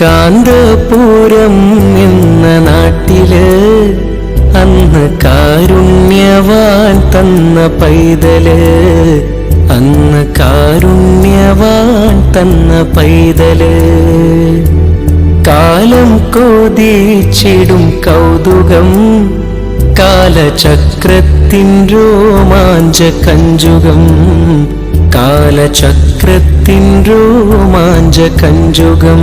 കാന്തപുരം എന്ന നാട്ടിൽ അന്ന് കാരുണ്യവാൻ തന്ന പൈതൽ. അന്ന് കാരുണ്യവാൻ തന്ന പൈതൽ. കാലം കോതിച്ചിടും കൗതുകം. കാലചക്രത്തിൻ രോമാഞ്ച കഞ്ചുകം. കാലചക്രത്തിൻ രോമാഞ്ച കഞ്ചുകം.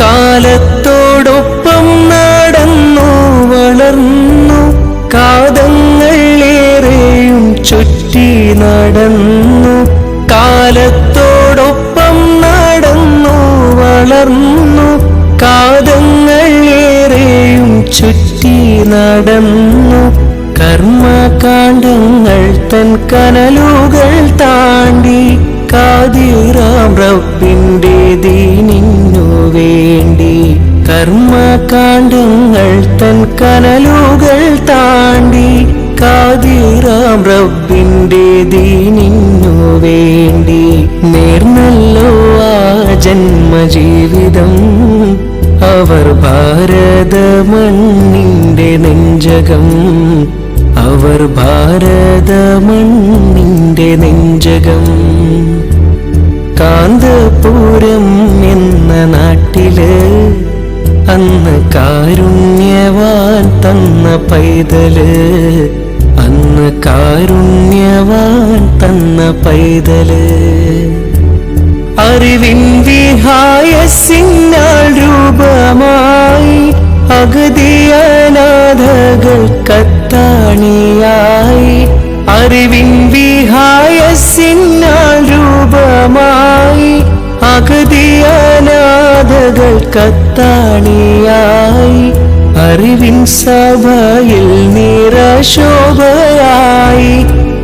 കാലത്തോടൊപ്പം നടന്നു വളർന്നു കാതങ്ങളേറെയും ചുറ്റി നടന്നു. കാലത്തോടൊപ്പം നടന്നു വളർന്നു കാതങ്ങളേറെയും ചുറ്റി നടന്നു. കർമ്മകാണ്ഡങ്ങൾ തൻ കനലുകൾ താണ്ടി കാതിറാം റബ്ബിന്റെ ദീനിന്നു വേണ്ടി. കർമ്മകാണ്ഡങ്ങൾ തൻ കനലുകൾ താണ്ടി കാതിറാം റബ്ബിന്റെ ദീനിന്നു വേണ്ടി. നേർന്നല്ലോ ആ ജന്മജീവിതം അവർ ഭാരത മണ്ണിന്റെ നെഞ്ചകം. അവർ ഭാരത മണ്ണിന്റെ നെഞ്ചകം. കാന്തപുരം എന്ന നാട്ടിൽ അന്ന് കാരുണ്യവാൻ തന്ന പൈതൽ. അന്ന് കാരുണ്യവാൻ തന്ന പൈതൽ. അറിവിൻ വിഹായസിനാൽ രൂപമായി അഗതിയനാഥകൾ കത്താണിയായി അറിവിൻ വിഹായസിനാൽ രൂപമായി. അഗതിയനാഥകൾ കത്താണിയായി. അറിവിൻ സഭയിൽ നിറശോഭയായി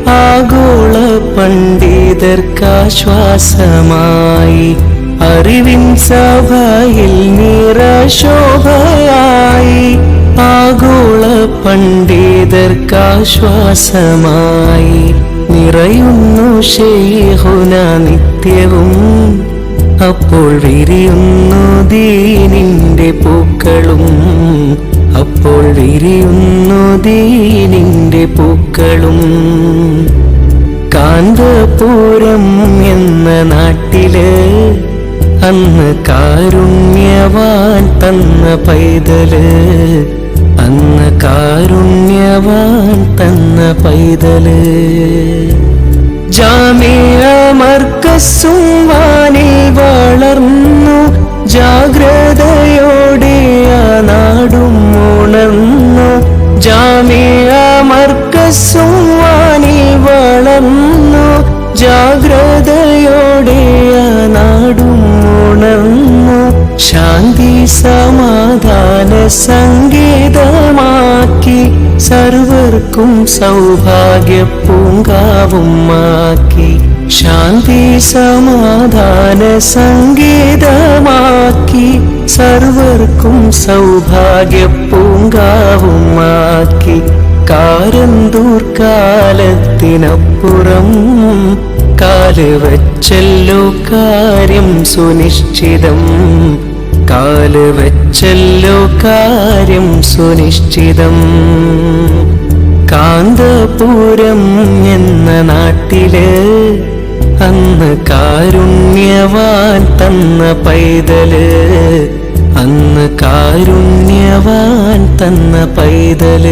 ആഗോള പണ്ഡിതർക്കാശ്വാസമായി അറിവിൻ സഭയിൽ നിറശോഭയായി ആഗോള പണ്ഡിതർക്കാശ്വാസമായി നിറയുന്നു ഷെയ്ഹുന നിത്യവും. അപ്പോൾ വിരിയുന്നു ദീനിന്റെ പൂക്കളും. അപ്പോൾ വിരിയുന്നു ദീനിന്റെ പൂക്കളും. കാന്തപൂരം എന്ന നാട്ടിൽ അന്ന് കാരുണ്യവാൻ തന്ന പൈതൽ. അന്ന് കാരുണ്യവാൻ തന്ന പൈതൽ. ജാമിയ മർക്കസും വാനിൽ വളർന്നു ജാഗ്രതയോടെ ആ നാടും ഉണർന്നു. ജാമിയ മർക്കസും വാനിൽ വളർന്നു ജാഗ്രതയോടെ ആ നാടും ഉണർന്നു. ശാന്തി സമാധാന സംഗീതമാക്കി സർവർക്കും സൗഭാഗ്യ പൂങ്കാവും ആക്കി. ശാന്തി സമാധാന സംഗീതമാക്കി സർവർക്കും സൗഭാഗ്യ പൂങ്കാവും ആക്കി. കാരന്തൂർ കാലത്തിനപ്പുറം കാൽ വച്ചല്ലോ കാര്യം സുനിശ്ചിതം. കാൽ വെച്ചല്ലോ കാര്യം സുനിശ്ചിതം. കാന്തപുരം എന്ന നാട്ടിൽ അന്ന് കാരുണ്യവാൻ തന്ന പൈതൽ. അന്ന് കാരുണ്യവാൻ തന്ന പൈതൽ.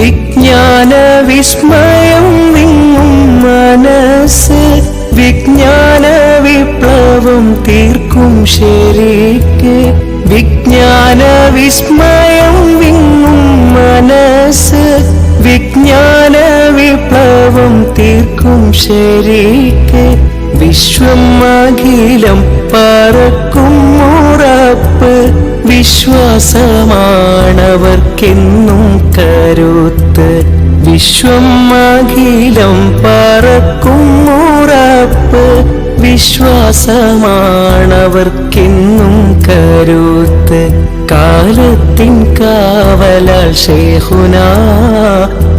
വിജ്ഞാന വിസ്മയം നിങ്ങും മനസ്സ് വിജ്ഞാന വിപ്ലവം തീർക്കും ശരിക്ക്. വിജ്ഞാന വിസ്മയം വിങ്ങും മനസ്സ്. വിജ്ഞാന വിപ്ലവം തീർക്കും ശരിക്ക്. വിശ്വം അഖിലം പറക്കും ഉറപ്പ്. വിശ്വാസമാണവർക്കെന്നും കരുത്ത്. വിശ്വം അഖിലം പറക്കും ഉറപ്പ് വിശ്വാസമാണവർക്കെന്നും കരുത്ത്. കാലത്തിൻ കാവലാൽ ഷേഹുന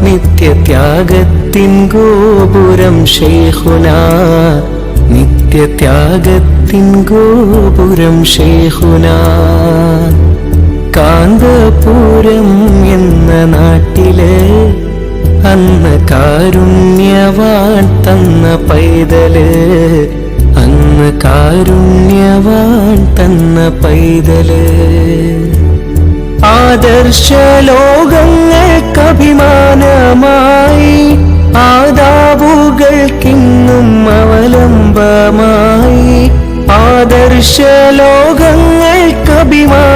നിത്യത്യാഗത്തിൻ ഗോപുരം ഷേഹുന നിത്യത്യാഗത്തിൻ ഗോപുരം ഷേഹുന കാന്തപുരം എന്ന നാട്ടിൽ അന്ന് കാരുണ്യവാൻ തന്ന പൈതൽ. അന്ന് കാരുണ്യവാൻ തന്ന പൈതൽ. ആദർശ ലോകങ്ങൾക്കഭിമാനമായി ആദാബുകൾക്കിന്നും അവലംബമായി ആദർശ ലോകങ്ങൾക്കഭിമാനമായി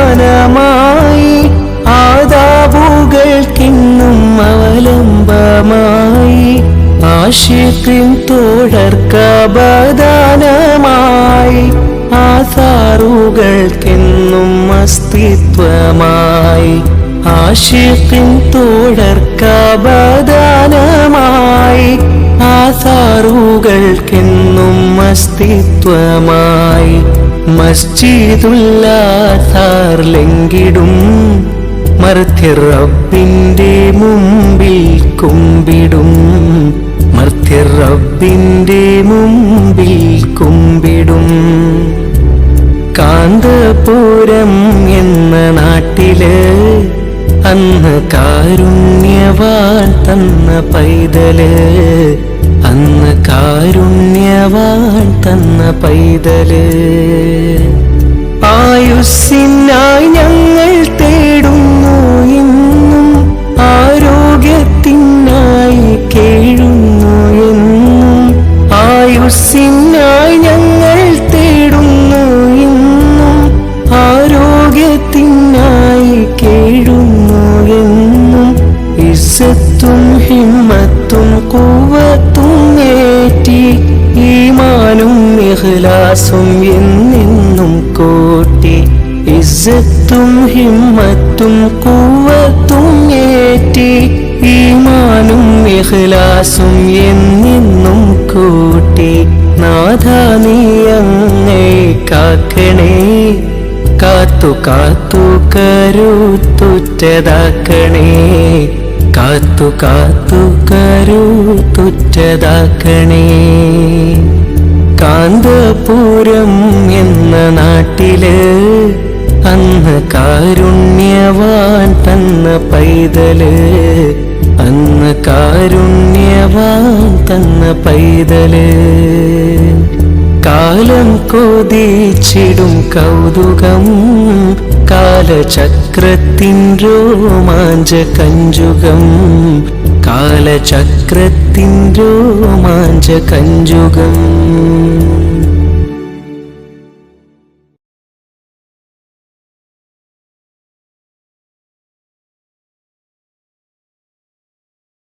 തോഴർക്കബദാനമായി ആസാറുകൾക്കെന്നും അസ്തിത്വമായി. ആഷിഖിൻ തോഴർക്കബദാനമായി ആസാറുകൾക്കെന്നും അസ്തിത്വമായി. മസ്ജിദുല്ലാസാർ ലംഘിടും മർത്യർ റബ്ബിന്റെ മുമ്പിൽ കുമ്പിടും. മർത്യർ റബ്ബിന്റെ മുമ്പിൽ കുമ്പിടും. കാന്തപുരം എന്ന നാട്ടിൽ അന്ന് കാരുണ്യവാൻ തന്ന പൈതൽ. അന്ന് കാരുണ്യവാൻ തന്ന പൈതൽ. ആയുസ്സിനായി ഞങ്ങൾ തേടുന്നു ഹിമ്മത്തും കൂവത്തും ഏറ്റി ഈമാനും ഇഹ്ലാസും എന്നെന്നും കോട്ടി. ഇസ്സത്തും ഹിമ്മത്തും കൂവത്തും ഏറ്റി ഈമാനും ഇഹ്ലാസും എന്നെന്നും കൂട്ടി. നാഥ നീ അങ്ങേ കാക്കണേ കാത്തു കാത്തു കരുത്തുറ്റതാക്കണേ. കാത്തു കാത്തു കരുത്തുറ്റതാക്കണേ കാന്തപുരം എന്ന നാട്ടിൽ അന്ന് കാരുണ്യവാൻ തന്ന പൈതൽ. അന്ന് കാരുണ്യവാൻ തന്ന പൈതൽ. കാലം കൊതിച്ചിടും കൗതുകം കാലചക്രത്തിൻ രോമാഞ്ച കഞ്ചുകം. കാലചക്രത്തിൻ രോമാഞ്ച കഞ്ചുകം.